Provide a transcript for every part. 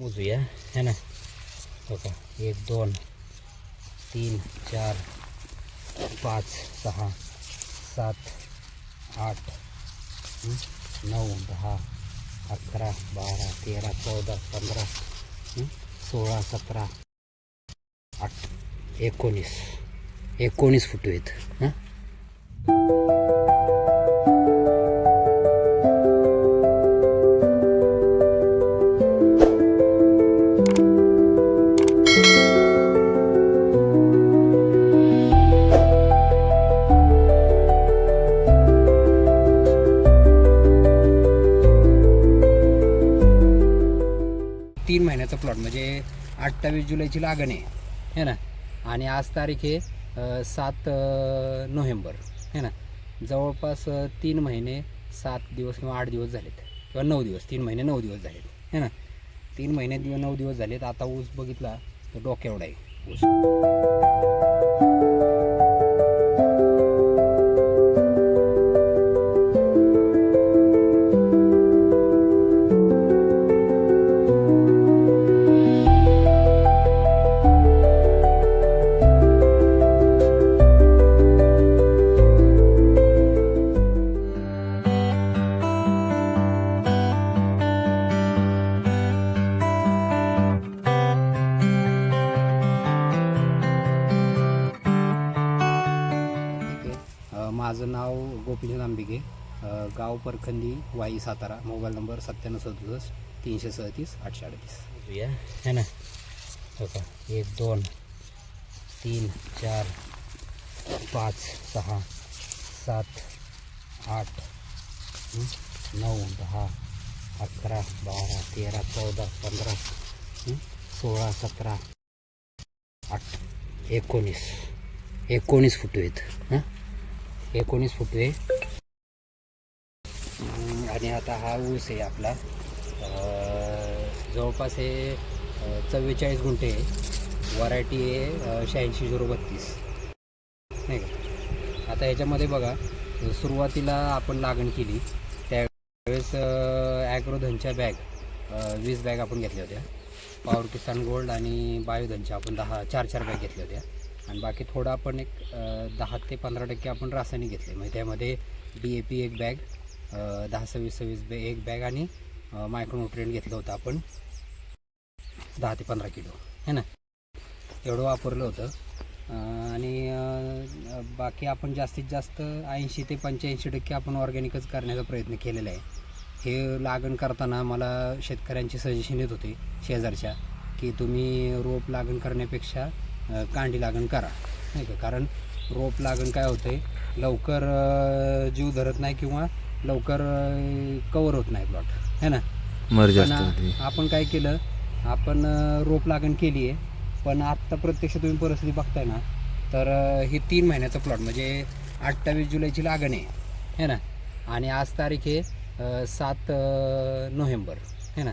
मोजूया है ना हो का एक दोन तीन चार पाच सहा सात आठ हं? नऊ दहा अकरा बारा तेरा चौदा पंधरा हं? सोळा सतरा आठ एकोणीस एकोणीस फुटू आहेत हां प्लॉट म्हणजे अठ्ठावीस जुलैची लागण आहे. है ना? आणि आज तारीख आहे सात नोव्हेंबर. है ना? जवळपास तीन महिने सात दिवस किंवा आठ दिवस झालेत. किंवा नऊ दिवस तीन महिने नऊ दिवस झालेत. है ना? तीन महिने दिवस नऊ दिवस झालेत. आता ऊस बघितला तर डोक्या एवढा आहे ऊस. नाव गोपीचंद आंबिके गाव परखंदी वाई सातारा मोबाईल नंबर सत्त्याण्णव सदुसष्ट तीनशे सदतीस आठशे अडतीस. है ना? हो का एक दोन तीन चार पाच सहा सात आठ नऊ दहा अकरा बारा तेरा चौदा पंधरा सोळा सतरा आठ एकोणीस. एकोणीस फुटू आहेत. हां? एकोणीस फुटू. आहे आणि आता हा ऊस आहे आपला. जवळपास हे चव्वेचाळीस गुंठे आहे. वरायटी आहे शहाऐंशी झिरो बत्तीस. नाही का? आता याच्यामध्ये बघा सुरुवातीला आपण लागण केली. त्यावेळेस ॲग्रोधनच्या बॅग वीस बॅग आपण घेतल्या होत्या. पावर किसान गोल्ड आणि बायोधनच्या आपण दहा चार चार बॅग घेतल्या होत्या. आणि बाकी थोडं आपण एक दहा ते पंधरा टक्के आपण रासायनिक घेतले. म्हणजे त्यामध्ये डी ए पी एक बॅग दहा सव्वीस सव्वीस बॅ एक बॅग आणि मायक्रोन्युट्रियंट घेतलं होतं आपण. दहा ते पंधरा किलो. है ना? एवढं वापरलं होतं. आणि बाकी आपण जास्तीत जास्त ऐंशी ते पंच्याऐंशी टक्के आपण ऑर्गॅनिकच करण्याचा प्रयत्न केलेला आहे. हे लागण करताना मला शेतकऱ्यांची सजेशन येत होते शेजारच्या की तुम्ही रोप लागण करण्यापेक्षा कांडी लागण करा. नाही का? कारण रोप लागण काय होते लवकर जीव धरत नाही किंवा लवकर कवर होत नाही प्लॉट. है ना? आपण काय केलं? आपण रोप लागण केली आहे. पण आत्ता प्रत्यक्ष तुम्ही परिस्थिती बघताय ना तर ही तीन महिन्याचा प्लॉट म्हणजे अठ्ठावीस जुलैची लागण आहे. है ना? आणि आज तारीख आहे सात नोव्हेंबर. है ना?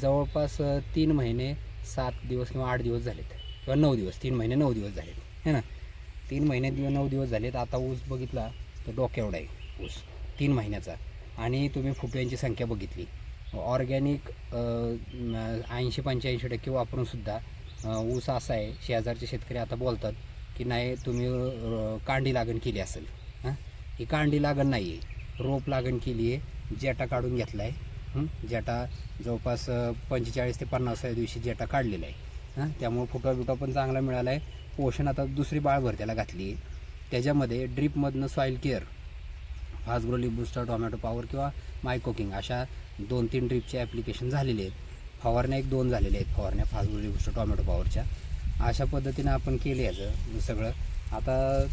जवळपास तीन महिने सात दिवस किंवा आठ दिवस झालेत. किंवा नऊ दिवस तीन महिने नऊ दिवस झाले है ना? तीन महिने दिवस नऊ दिवस झालेत. आता ऊस बघितला तर डोक्यावडा आहे ऊस. तीन महिन्याचा. आणि तुम्ही फुटव्यांची संख्या बघितली. ऑर्गॅनिक ऐंशी पंच्याऐंशी टक्के वापरूनसुद्धा ऊस असा आहे शेजारचे शेतकरी आता बोलतात की नाही तुम्ही कांडी लागण केली असेल. हां? ही कांडी लागण नाही आहे रोप लागण केली आहे. जेटा काढून घेतला आहे जेटा जवळपास पंचेचाळीस ते पन्नासाव्या दिवशी जेटा काढलेला आहे. हां त्यामुळे फुटा बिटा पण चांगला मिळाला आहे पोषण आता दुसरी बाळभर त्याला घातली. आहे त्याच्यामध्ये ड्रीपमधनं soil care fast growly booster tomato power किंवा माय कुकिंग अशा दोन तीन ड्रीपचे ॲप्लिकेशन झालेले आहेत. फवारण्या एक दोन झालेले आहेत फवारण्या फास्ट ग्रोली बुस्टर टोमॅटो पॉवरच्या अशा पद्धतीनं आपण केले याचं सगळं. आता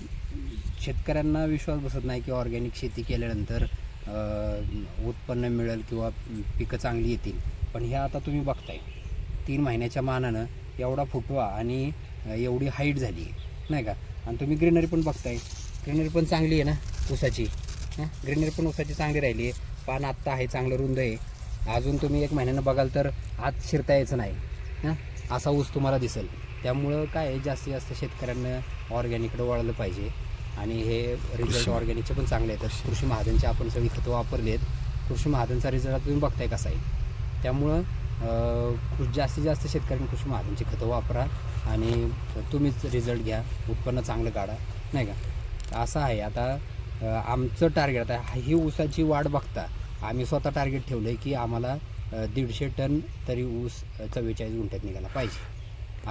शेतकऱ्यांना विश्वास बसत नाही की ऑर्गॅनिक शेती केल्यानंतर उत्पन्न मिळेल किंवा पिकं चांगली येतील. पण हे आता तुम्ही बघताय. तीन महिन्याच्या मानानं एवढा फुटवा आणि एवढी हाईट झाली. नाही का? आणि तुम्ही ग्रीनरी पण बघताय. ग्रीनरी पण चांगली आहे ना ऊसाची. ग्रीनरी पण ऊसाची चांगली राहिली. आहे पान आत्ता आहे चांगलं रुंद आहे. अजून तुम्ही एक महिन्यानं बघाल तर आत शिरता यायचं नाही. हां? असा ऊस तुम्हाला दिसेल. त्यामुळं काय आहे, जास्तीत जास्त शेतकऱ्यांना ऑर्गॅनिकडे वळलं पाहिजे. आणि हे रिझल्ट ऑर्गॅनिकचे पण चांगले आहेत. कृषी. महाजनचे आपण सगळी खतं वापरली आहेत कृषी महाजनचा रिझल्ट तुम्ही बघताय कसा आहे. त्यामुळं जास्तीत जास्त शेतकऱ्यांनी कृषी महाजनची खतं वापरा आणि तुम्हीच रिझल्ट घ्या. उत्पन्न चांगलं काढा. नाही का? असं आहे. आता आमचं टार्गेट आता ही ऊसाची वाढ बघता आम्ही स्वतः टार्गेट ठेवलं आहे की आम्हाला दीडशे टन तरी ऊस चव्वेचाळीस गुंठ्यात निघाला पाहिजे.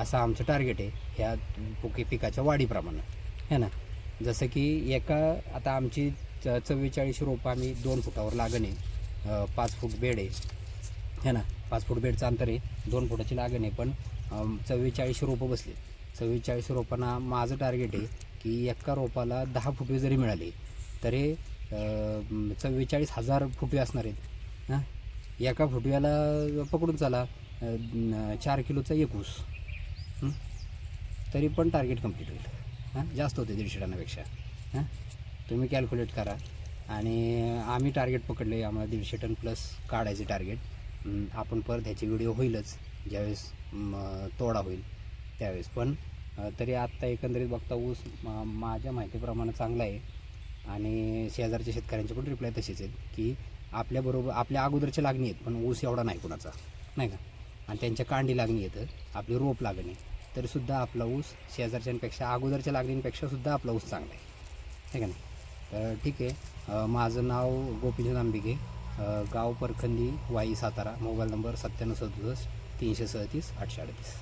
असं आमचं टार्गेट आहे. ह्या पुके पिकाच्या वाढीप्रमाणे. है ना? जसं की एका आता आमची च चव्वेचाळीस रोपं आम्ही दोन फुटावर लागणे पाच फूट बेड आहे. हे ना? पाच फूट बेडचं अंतर आहे दोन फुटाची लागण आहे पण चव्वेचाळीस रोपं बसले. चव्वेचाळीस रोपांना माझं टार्गेट आहे की एका रोपाला दहा फुटवे जरी मिळाले तरी चव्वेचाळीस हजार फुटवे असणार आहेत. हां? एका फुटव्याला पकडून चला चार किलोचा एक ऊस तरी पण टार्गेट कंप्लीट होईल. हां? जास्त होते दीडशे टनापेक्षा. हां? तुम्ही कॅल्क्युलेट करा. आणि आम्ही टार्गेट पकडले आम्हाला दीडशे टन प्लस काढायचे टार्गेट आपण परत ह्याची व्हिडिओ होईलच ज्यावेळेस तोडा होईल त्यावेळेस. पण तरी आत्ता एकंदरीत बघता ऊस माझ्या माहितीप्रमाणे चांगला आहे. आणि शेजारच्या शेतकऱ्यांचे पण रिप्लाय तसेच आहेत की आपल्याबरोबर आपल्या अगोदरच्या लागणी आहेत पण ऊस एवढा नाही कुणाचा नाही का? आणि त्यांच्या कांडी लागणी येतं आपली रोप लागणी. तरीसुद्धा आपला ऊस शेजारच्यांपेक्षा अगोदरच्या लागणींपेक्षा सुद्धा आपला ऊस चांगला आहे. आहे का नाही? तर ठीक आहे. माझं नाव गोपीचंद आंबिके गाव परखंदी वाई सातारा मोबाईल नंबर सत्त्याण्णव सदुसष्ट तीनशे सदतीस आठशे अडतीस.